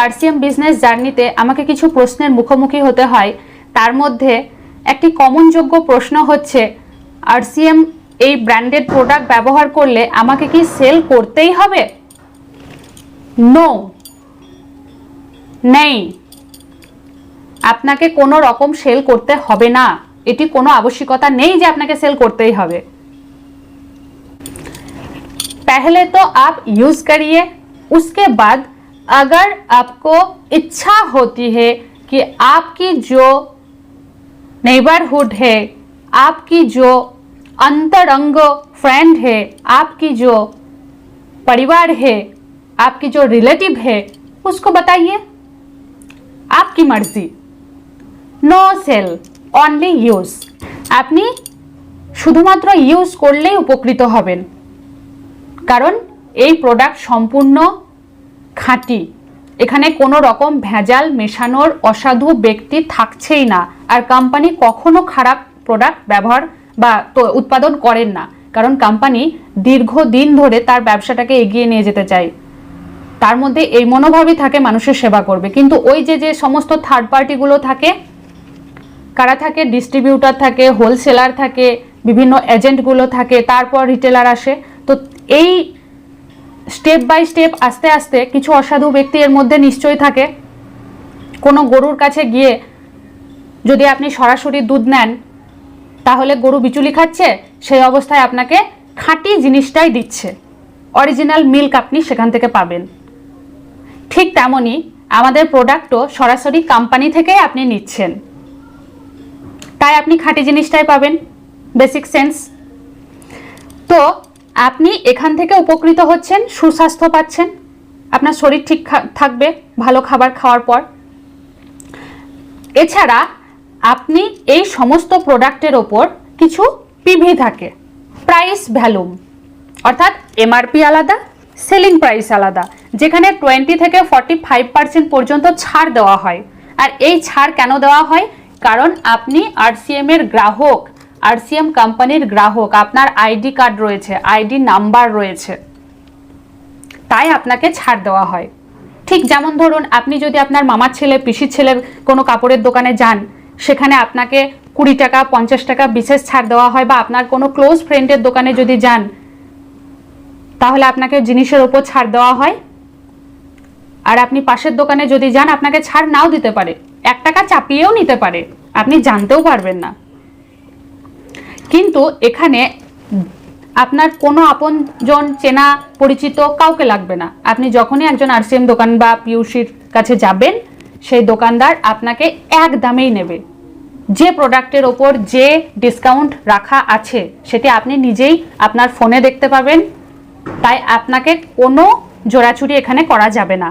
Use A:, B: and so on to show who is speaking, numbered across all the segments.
A: RCM business জার্নিতে আমাকে কিছু প্রশ্নের মুখোমুখি হতে হয় তার মধ্যে একটি কমনযোগ্য প্রশ্ন হচ্ছে আরসিএম এই ব্র্যান্ডেড প্রোডাক্ট ব্যবহার করলে আমাকে কি সেল করতেই হবে নো নেই আপনাকে কোনো রকম সেল করতে হবে না এটি কোনো আবশ্যিকতা নেই যে আপনাকে সেল করতেই হবে पहले तो आप यूज करिए उसके बाद अगर आपको इच्छा होती है कि आपकी जो नेबरहुड है आपकी जो अंतरंग फ्रेंड है आपकी जो परिवार है आपकी जो रिलेटिव है उसको बताइए आपकी मर्जी নো সেল অনলি ইউজ আপনি শুধুমাত্র ইউজ করলেই উপকৃত হবেন কারণ এই প্রোডাক্ট সম্পূর্ণ খাঁটি। এখানে কোনো রকম ভেজাল মেশানোর অসাধু ব্যক্তি থাকছেই না। আর কোম্পানি কখনো খারাপ প্রোডাক্ট ব্যবহার বা উৎপাদন করেন না। কারণ কোম্পানি দীর্ঘদিন ধরে তার ব্যবসাটাকে এগিয়ে নিয়ে যেতে চায়। তার মধ্যে এই মনোভাবই থাকে মানুষের সেবা করবে। কিন্তু ওই যে যে সমস্ত থার্ড পার্টিগুলো থাকে, কারা থাকে? ডিস্ট্রিবিউটার থাকে হোলসেলার থাকে, বিভিন্ন এজেন্টগুলো থাকে, তারপর রিটেলার আসে। তো এই স্টেপ বাই স্টেপ আস্তে আস্তে কিছু অসাধু ব্যক্তি এর মধ্যে নিশ্চয়ই থাকে। কোনো গরুর কাছে গিয়ে যদি আপনি সরাসরি দুধ নেন, তাহলে গরু বিচুলি খাচ্ছে, সেই অবস্থায় আপনাকে খাঁটি জিনিসটাই দিচ্ছে। অরিজিনাল মিল্ক আপনি সেখান থেকে পাবেন। ঠিক তেমনই আমাদের প্রোডাক্টও সরাসরি কোম্পানি থেকেই আপনি নিচ্ছেন। তাই আপনি খাঁটি জিনিসটাই পাবেন। বেসিক সেন্স তো আপনি এখান থেকে উপকৃত হচ্ছেন, সুস্বাস্থ্য পাচ্ছেন, আপনার শরীর ঠিক থাকবে, ভালো খাবার খাওয়ার পর। এছাড়া আপনি এই সমস্ত প্রোডাক্টের ওপর কিছু পিভি থাকে প্রাইস ভ্যালুম অর্থাৎ এমআরপি আলাদা সেলিং প্রাইস আলাদা, যেখানে টোয়েন্টি থেকে ফর্টি ফাইভ পার্সেন্ট পর্যন্ত ছাড় দেওয়া হয়। আর এই ছাড় কেন দেওয়া হয়? কারণ আপনি আরসিএম এর গ্রাহক আরসিএম কোম্পানির গ্রাহক, আপনার আইডি কার্ড রয়েছে, আইডি নাম্বার রয়েছে, তাই আপনাকে ছাড় দেওয়া হয়। ঠিক যেমন ধরুন, আপনি যদি আপনার মামার ছেলে, পিসির ছেলের কোনো কাপড়ের দোকানে যান, সেখানে আপনাকে কুড়ি টাকা, পঞ্চাশ টাকা বিশেষ ছাড় দেওয়া হয়, বা আপনার কোনো ক্লোজ ফ্রেন্ডের দোকানে যদি যান, তাহলে আপনাকে জিনিসের ওপর ছাড় দেওয়া হয়। আর আপনি পাশের দোকানে যদি যান, আপনাকে ছাড় নাও দিতে পারে, এক টাকা চাপিয়েও নিতে পারে, আপনি জানতেও পারবেন না। কিন্তু এখানে আপনার কোনো আপনজন চেনা পরিচিত কাউকে লাগবে না। আপনি যখনই একজন আরসিএম দোকান বা পিউসির কাছে যাবেন, সেই দোকানদার আপনাকে এক দামেই নেবে। যে প্রোডাক্টের ওপর যে ডিসকাউন্ট রাখা আছে, সেটি আপনি নিজেই আপনার ফোনে দেখতে পাবেন। তাই আপনাকে কোনো জোড়াচুরি এখানে করা যাবে না।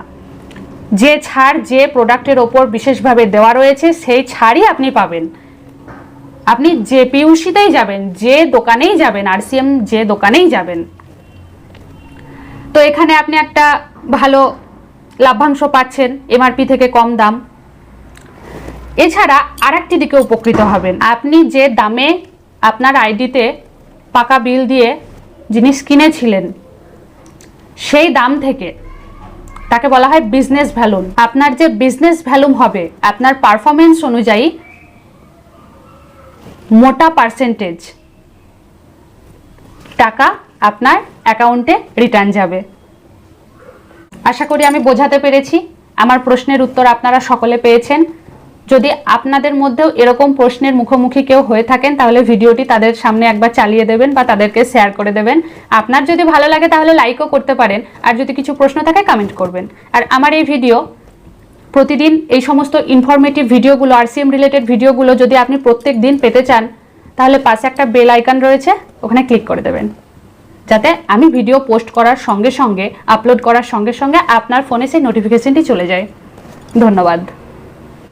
A: যে ছাড় যে প্রোডাক্টের ওপর বিশেষভাবে দেওয়া রয়েছে, সেই ছাড়ই আপনি পাবেন। আপনি যে পিউসিতেই যাবেন, যে দোকানেই যাবেন, আর আরসিএম যে দোকানেই যাবেন। তো এখানে আপনি একটা ভালো লাভ্যাংশ পাচ্ছেন, এমআরপি থেকে কম দাম। এছাড়া আর একটি দিকে উপকৃত হবেন। আপনি যে দামে আপনার আইডিতে পাকা বিল দিয়ে জিনিস কিনেছিলেন, সেই দাম থেকে তাকে বলা হয় বিজনেস ভ্যালুম আপনার যে বিজনেস ভ্যালুম হবে, আপনার পারফরমেন্স অনুযায়ী মোটা পার্সেন্টেজ টাকা আপনার অ্যাকাউন্টে রিটার্ন যাবে। আশা করি আমি বোঝাতে পেরেছি। আমার প্রশ্নের উত্তর আপনারা সকলে পেয়েছেন। যদি আপনাদের মধ্যেও এরকম প্রশ্নের মুখোমুখি কেউ হয়ে থাকেন, তাহলে ভিডিওটি তাদের সামনে একবার চালিয়ে দেবেন বা তাদেরকে শেয়ার করে দেবেন। আপনার যদি ভালো লাগে, তাহলে লাইকও করতে পারেন। আর যদি কিছু প্রশ্ন থাকে কমেন্ট করবেন। আর আমার এই ভিডিও প্রতিদিন এই সমস্ত ইনফরমেটিভ ভিডিওগুলো আর আরসিএম রিলেটেড ভিডিওগুলো যদি আপনি প্রত্যেক দিন পেতে চান, তাহলে পাশে একটা বেল আইকন রয়েছে, ওখানে ক্লিক করে দেবেন। যাতে আমি ভিডিও পোস্ট করার সঙ্গে সঙ্গে আপলোড করার সঙ্গে সঙ্গে আপনার ফোনে সেই নোটিফিকেশনটি চলে যায়। ধন্যবাদ।